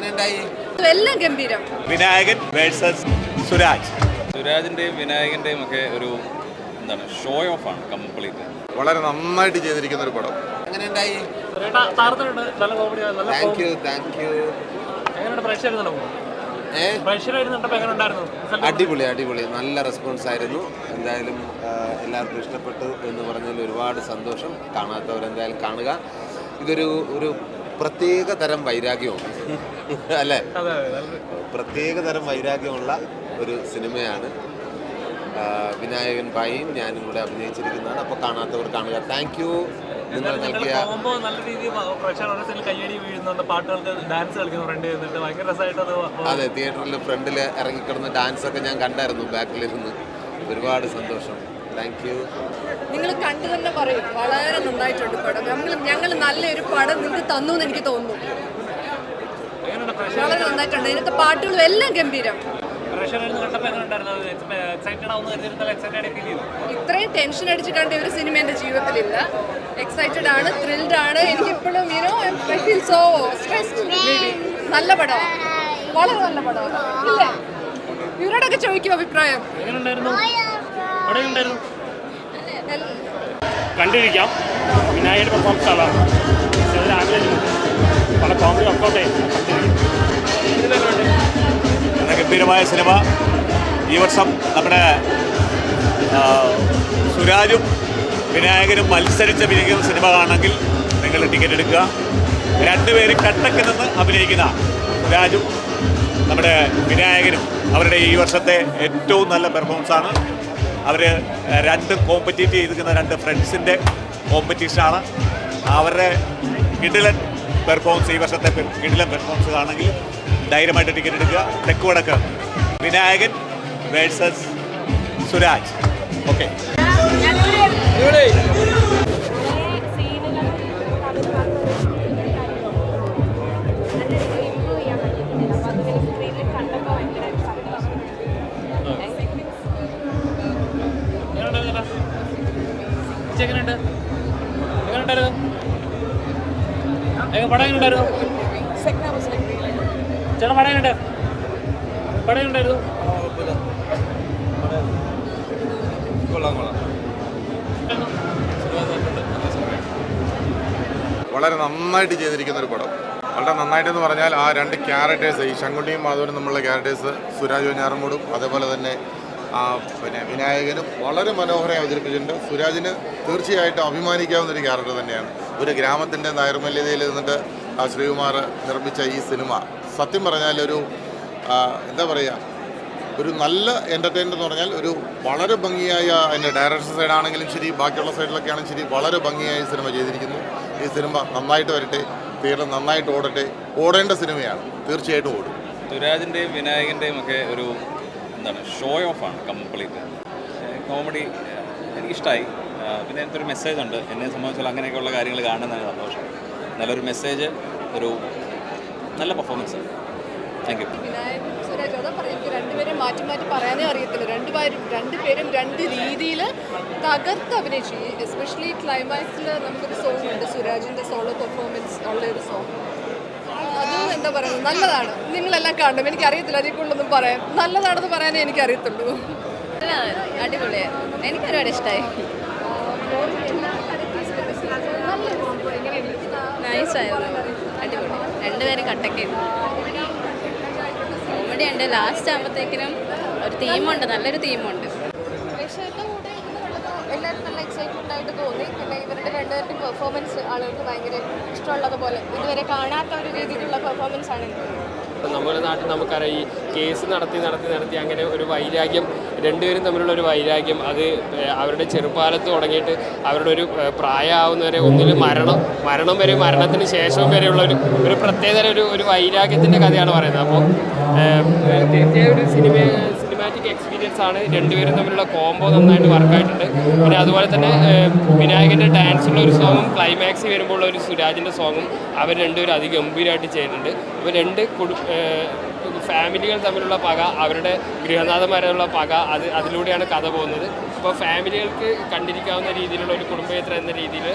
എങ്ങനെയുണ്ടായി? എല്ലാം ഗംഭീരം. വിനായകൻ വേഴ്സസ് സുരാജ്. സുരാജിന്റെയും വിനായകന്റെയും ഒക്കെ ഒരു എന്താണ് ഷോ ഓഫ് ആണ് കംപ്ലീറ്റ് വളരെ നന്നായിട്ട് ചെയ്തിരിക്കുന്ന ഒരു പടം. എങ്ങനെയുണ്ടായി? താങ്ക് യു താങ്ക് യു അടിപൊളി അടിപൊളി. നല്ല റെസ്പോൺസ് ആയിരുന്നു. എന്തായാലും എല്ലാവർക്കും ഇഷ്ടപ്പെട്ടു എന്ന് പറഞ്ഞതിൽ ഒരുപാട് സന്തോഷം. കാണാത്തവരെന്തായാലും കാണുക. ഇതൊരു ഒരു പ്രത്യേക തരം വൈരാഗ്യമാണ് അല്ലേ പ്രത്യേക തരം വൈരാഗ്യമുള്ള ഒരു സിനിമയാണ്. വിനായകൻ ഭായിയും ഞാനും കൂടെ അഭിനയിച്ചിരിക്കുന്നതാണ്. അപ്പോൾ കാണാത്തവർ കാണുക. താങ്ക് യു നിങ്ങൾ നൽകിയ അതെ തിയേറ്ററിൽ ഫ്രണ്ടിൽ ഇറങ്ങിക്കിടന്ന് ഡാൻസ് ഒക്കെ ഞാൻ കണ്ടായിരുന്നു. ബാക്കിലിരുന്ന്. ഒരുപാട് സന്തോഷം. താങ്ക് യു നിങ്ങൾ കണ്ടു തന്നെ പറയും. വളരെ നന്നായിട്ടുണ്ട് പടം. നമ്മൾ ഞങ്ങൾ നല്ലൊരു പടം നിങ്ങൾക്ക് തന്നു എന്ന് എനിക്ക് തോന്നുന്നു. വളരെ നന്നായിട്ടുണ്ട്. ഇതിനകത്ത് പാട്ടുകളും എല്ലാം ഗംഭീരം. ഇത്രയും ടെൻഷൻ അടിച്ച് കണ്ട ഒരു സിനിമ എന്റെ ജീവിതത്തിലില്ല. എക്സൈറ്റഡ് ആണ് ത്രിൽഡ് ആണ്. എനിക്കിപ്പോഴും you know I feel so stressed നല്ല പടമാണ് വളരെ നല്ല പടമാണ് ഇല്ലേ? ഇവരോടൊക്കെ ചോദിക്കും അഭിപ്രായം. എങ്ങനെ ഉണ്ടായിരുന്നു അവിടെ ഉണ്ടായിരുന്നു കണ്ടിരിക്കാം. വിനായകയുടെ പെർഫോമൻസ് ആളാണ് അത് രാവിലെ പല കോമഡി വർക്കൗട്ട് നല്ല ഗംഭീരമായ സിനിമ. ഈ വർഷം നമ്മുടെ സുരാജും വിനായകനും മത്സരിച്ച് അഭിനയിക്കുന്ന സിനിമ കാണണമെങ്കിൽ നിങ്ങൾ ടിക്കറ്റ് എടുക്കുക. രണ്ടുപേരും കട്ടക്ക് നിന്ന് അഭിനയിക്കുന്ന സുരാജും നമ്മുടെ വിനായകനും അവരുടെ ഈ വർഷത്തെ ഏറ്റവും നല്ല പെർഫോമൻസ് ആണ്. അവർ രണ്ട് കോമ്പറ്റീറ്റ് ചെയ്തിരിക്കുന്ന രണ്ട് ഫ്രണ്ട്സിന്റെ കോമ്പറ്റീഷനാണ് അവരുടെ കിടിലൻ പെർഫോമൻസ് ഈ വർഷത്തെ കിഡിലൻ പെർഫോമൻസ് ആണെങ്കിൽ ധൈര്യമായിട്ട് ടിക്കറ്റ് എടുക്കുക. തെക്ക് വടക്ക്. വിനായകൻ വേഴ്സസ് സുരാജ്. ഓക്കെ ചേച്ചി എങ്ങനെയുണ്ട് എങ്ങനെ പടം എങ്ങനെയുണ്ടായിരുന്നു ചേട്ടാ പടം എങ്ങനെ പടം കൊള്ളാം വളരെ നന്നായിട്ട് ചെയ്തിരിക്കുന്ന ഒരു പടം. വളരെ നന്നായിട്ടെന്ന് പറഞ്ഞാൽ ആ രണ്ട് ക്യാരക്ടേഴ്സ് ഈ ശങ്കുണ്ടിയും മാധവനും നമ്മളുടെ ക്യാരക്ടേഴ്സ് സുരാജ് ഞാറമൂടും അതേപോലെ തന്നെ ആ, പിന്നെ വിനായകനും വളരെ മനോഹരമായി അവതരിപ്പിച്ചിട്ടുണ്ട്. സുരാജിന് തീർച്ചയായിട്ടും അഭിമാനിക്കാവുന്ന ഒരു ക്യാരക്ടർ തന്നെയാണ്. ഒരു ഗ്രാമത്തിന്റെ നൈർമല്യതയിൽ നിന്നിട്ട് ശ്രീകുമാർ നിർമ്മിച്ച ഈ സിനിമ. സത്യം പറഞ്ഞാൽ ഒരു എന്താ പറയുക ഒരു നല്ല എന്റർടൈൻമെന്റ് എന്ന് പറഞ്ഞാൽ ഒരു വളരെ ഭംഗിയായ അതിന്റെ ഡയറക്ഷൻ സൈഡാണെങ്കിലും ശരി ബാക്കിയുള്ള സൈഡിലൊക്കെ ആണെങ്കിലും ശരി വളരെ ഭംഗിയായ സിനിമ ചെയ്തിരിക്കുന്നു. ഈ സിനിമ നന്നായിട്ട് വരട്ടെ തീരെ നന്നായിട്ട് ഓടട്ടെ ഓടേണ്ട സിനിമയാണ്. തീർച്ചയായിട്ടും ഓടും. സുരാജിന്റെയും വിനായകന്റെയും ഒക്കെ ഒരു എന്താണ്? ഷോ ആണ് കംപ്ലീറ്റ് കോമഡി എനിക്കിഷ്ടമായി പിന്നെ എനിക്കൊരു മെസ്സേജ് ഉണ്ട്. എന്നെ സംബന്ധിച്ചുള്ള അങ്ങനെയൊക്കെയുള്ള കാര്യങ്ങൾ കാണുന്നതാണ് സന്തോഷം. നല്ലൊരു മെസ്സേജ് ഒരു നല്ല പെർഫോമൻസ് താങ്ക് യു രണ്ടുപേരും മാറ്റി മാറ്റി പറയാനേ അറിയത്തില്ല. രണ്ടുപേരും രണ്ടുപേരും രണ്ട് രീതിയിൽ തകർത്ത് അഭിനയിച്ചു. എസ്പെഷ്യലി ക്ലൈമാക്സിൽ നമുക്കൊരു സോങ് ഉണ്ട്. സുരാജിന്റെ സോളോ പെർഫോമൻസ് ഉള്ള ഒരു സോങ് എന്താ പറയുന്നത്? നല്ലതാണ്. നിങ്ങളെല്ലാം കാണണം. എനിക്ക് അറിയത്തില്ല അതിൽ കൂടുതലൊന്നും പറയാൻ. നല്ലതാണെന്ന് പറയാനേ എനിക്ക് അറിയത്തുള്ളൂ അടിപൊളിയാണ് എനിക്ക് ഒരുപാട് ഇഷ്ടമായി അടിപൊളി. രണ്ടുപേരും കട്ടക്ക് കോമഡി ഉണ്ട്. ലാസ്റ്റ് ആകുമ്പോഴത്തേക്കിനും ഒരു തീമുണ്ട് നല്ലൊരു തീമുണ്ട് പിന്നെ ഇവരുടെ രണ്ടുപേരുടെ പെർഫോമൻസ് ആളുകൾക്ക് ഭയങ്കര ഇഷ്ടമുള്ളതുപോലെ ഇതുവരെ കാണാത്ത ഒരു രീതിയിലുള്ള പെർഫോമൻസ് ആണ് നമ്മുടെ നാട്ടിൽ നമുക്കറിയാം ഈ കേസ് നടത്തി നടത്തി നടത്തി അങ്ങനെ ഒരു വൈരാഗ്യം രണ്ടുപേരും തമ്മിലുള്ള ഒരു വൈരാഗ്യം അത് അവരുടെ ചെറുപ്പാലത്ത് തുടങ്ങിയിട്ട് അവരുടെ ഒരു പ്രായമാവുന്നവരെ ഒന്നിൽ മരണം മരണം വരെ മരണത്തിന് ശേഷം വരെയുള്ള ഒരു ഒരു പ്രത്യേകതര ഒരു ഒരു വൈരാഗ്യത്തിന്റെ കഥയാണ് പറയുന്നത്. അപ്പോൾ തീർച്ചയായും ഒരു സിനിമ ആണ് രണ്ടുപേരും തമ്മിലുള്ള കോംബോ നന്നായിട്ട് വർക്കായിട്ടുണ്ട് പിന്നെ അതുപോലെ തന്നെ വിനായകന്റെ ഡാൻസുള്ള ഒരു സോങ്ങും ക്ലൈമാക്സ് വരുമ്പോൾ ഒരു സുരാജിന്റെ സോങ്ങും അവർ രണ്ടുപേരും അതിഗംഭീരമായിട്ട് ചെയ്യുന്നുണ്ട് അപ്പോൾ രണ്ട് കുടു ഫാമിലികൾ തമ്മിലുള്ള പക അവരുടെ ഗൃഹനാഥന്മാരുള്ള പക അത് അതിലൂടെയാണ് കഥ പോകുന്നത്. അപ്പോൾ ഫാമിലികൾക്ക് കണ്ടിരിക്കാവുന്ന രീതിയിലുള്ള ഒരു കുടുംബയാത്ര എന്ന രീതിയിൽ